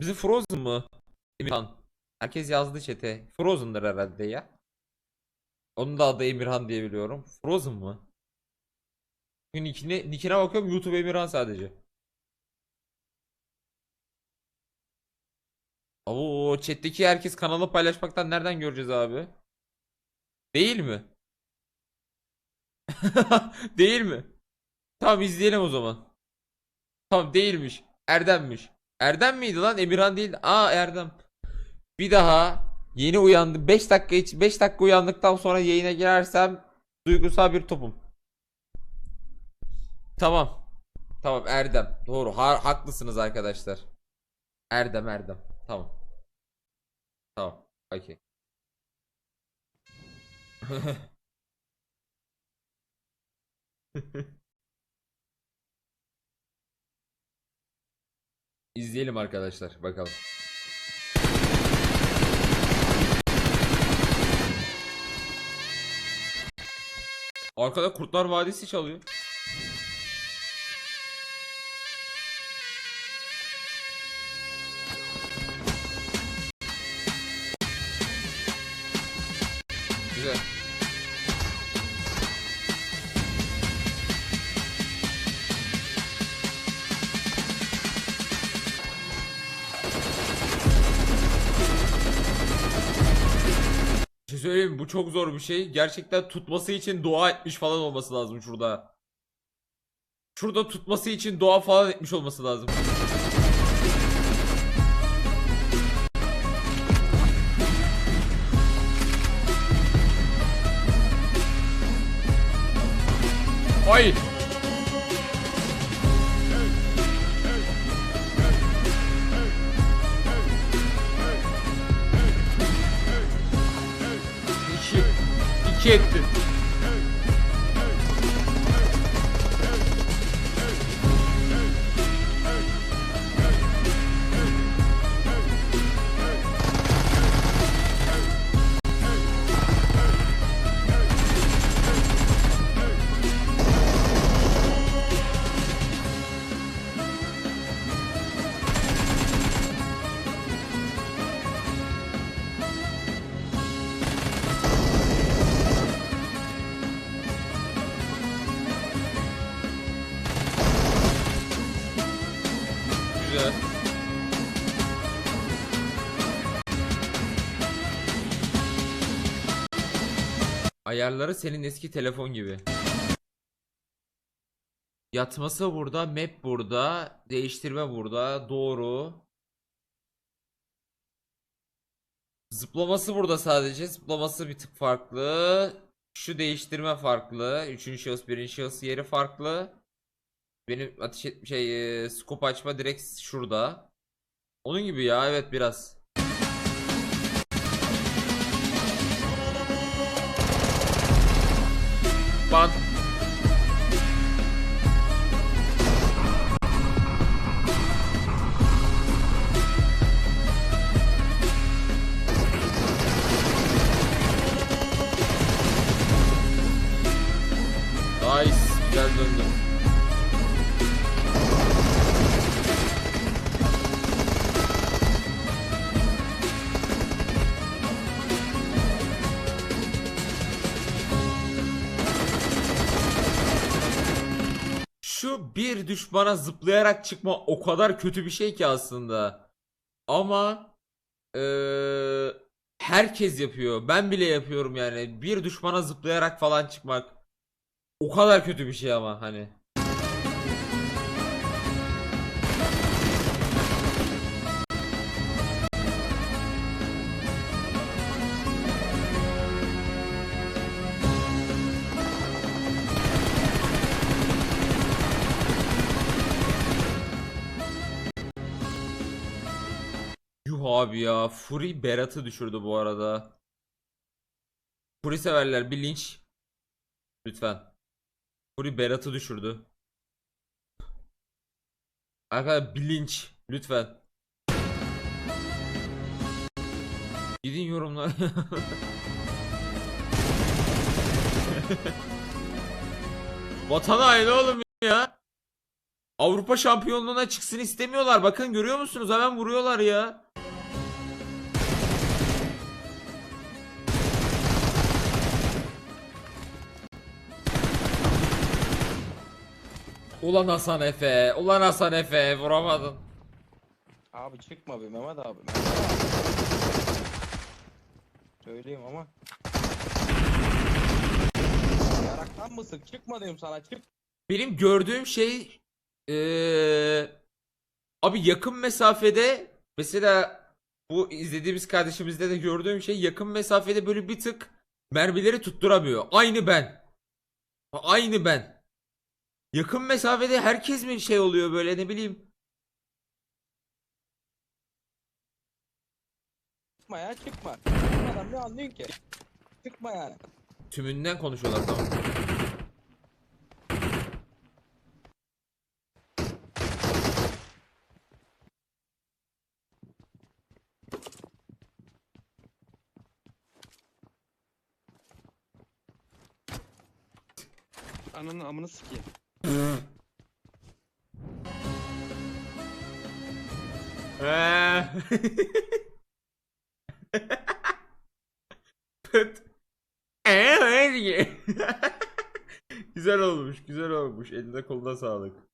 Bizi Frozen mı? Emirhan. Herkes yazdı chat'e. Frozen'dır herhalde ya. Onun da adı Emirhan diye biliyorum. Frozen mı? Bugün nickine, nickine bakıyorum YouTube Emirhan sadece. Oo chat'teki herkes kanalı paylaşmaktan nereden göreceğiz abi? Değil mi? Değil mi? Tamam izleyelim o zaman. Tamam değilmiş. Erdem'miş. Erdem miydi lan? Emirhan değil. Aa Erdem. Bir daha yeni uyandım. 5 dakika hiç 5 dakika uyandıktan sonra yayına girersem duygusal bir topum. Tamam. Tamam Erdem. Doğru. Ha- haklısınız arkadaşlar. Erdem Erdem. Tamam. Tamam. Okey. İzleyelim arkadaşlar bakalım. Arkada Kurtlar Vadisi çalıyor. Söyleyeyim? Bu çok zor bir şey. Gerçekten tutması için dua etmiş falan olması lazım şurada. Şurada tutması için dua falan etmiş olması lazım. Ay! 2. Ayarları senin eski telefon gibi. Yatması burada, map burada, değiştirme burada, doğru. Zıplaması burada sadece. Zıplaması bir tık farklı. Şu değiştirme farklı. Üçüncü şahıs, birinci şahıs yeri farklı. Benim ateş et şey e, scope açma direkt şurada. Onun gibi ya evet biraz. Ban. Nice. Güzel döndü. Şu bir düşmana zıplayarak çıkma o kadar kötü bir şey ki aslında. Ama eee, herkes yapıyor. Ben bile yapıyorum yani. Bir düşmana zıplayarak falan çıkmak. O kadar kötü bir şey ama hani. Yuh abi ya. Fury Berat'ı düşürdü bu arada. Fury severler bir linç. Lütfen. Fury Berat'ı düşürdü. Arkadaşlar bir linç. Lütfen. Gidin yorumlar. Vatan haini oğlum ya. Avrupa şampiyonluğuna çıksın istemiyorlar. Bakın görüyor musunuz? Hemen vuruyorlar ya. Ulan Hasan Efe, ulan Hasan Efe vuramadın. Abi çıkma be Mehmet abi. Mehmet abi. Söyleyeyim ama. Yaraktan mısın? Çıkma diyorum sana çık. Benim gördüğüm şey eee, abi yakın mesafede mesela bu izlediğimiz kardeşimizde de gördüğüm şey yakın mesafede böyle bir tık mermileri tutturamıyor. Aynı ben. Aynı ben. Yakın mesafede herkes mi şey oluyor böyle ne bileyim. Çıkma ya çıkma. Çıkmadan ne anlıyorsun ki? Çıkma yani. Tümünden konuşuyorlar tamam. Ananı amını sikeyim. Pıt. Eee, güzel olmuş, güzel olmuş. Eline koluna sağlık.